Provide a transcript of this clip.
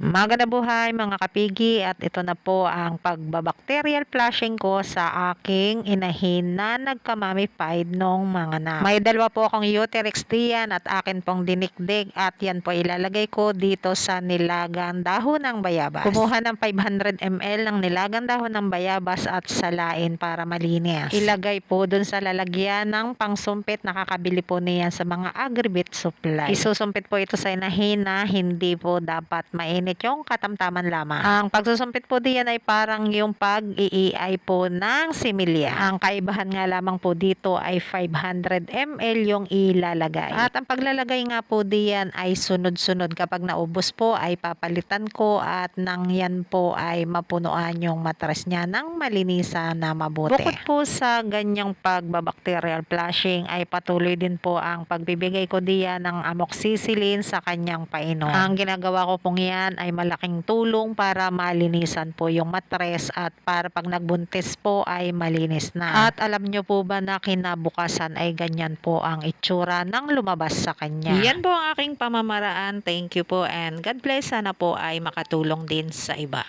Maganda buhay mga kapigi at ito na po ang pagbabacterial flushing ko sa aking inahin na nagkamamified nung mga na. May dalawa po akong Uterex diyan at akin pong dinikdik at yan po ilalagay ko dito sa nilagang dahon ng bayabas. Kumuha ng 500 ml ng nilagang dahon ng bayabas at salain para malinis. Ilagay po dun sa lalagyan ng pangsumpit nakakabili po niyan sa mga agribit supply. Isusumpit po ito sa inahin na hindi po dapat mainit yung katamtaman lamang. Ang pagsusumpit po diyan ay parang yung pag-iiay po ng similya. Ang kaibahan nga lamang po dito ay 500 ml yung ilalagay. At ang paglalagay nga po diyan ay sunod-sunod. Kapag naubos po ay papalitan ko at nang yan po ay mapunuan yung matras niya ng malinisan na mabuti. Bukod po sa ganyang pagbabacterial flushing ay patuloy din po ang pagbibigay ko diyan ng amoxicillin sa kanyang painom. Ang ginagawa ko pong yan ay malaking tulong para malinisan po yung matres at para pag nagbuntis po ay malinis na. At alam nyo po ba na kinabukasan ay ganyan po ang itsura ng lumabas sa kanya. Yan po ang aking pamamaraan. Thank you po and God bless. Sana po ay makatulong din sa iba.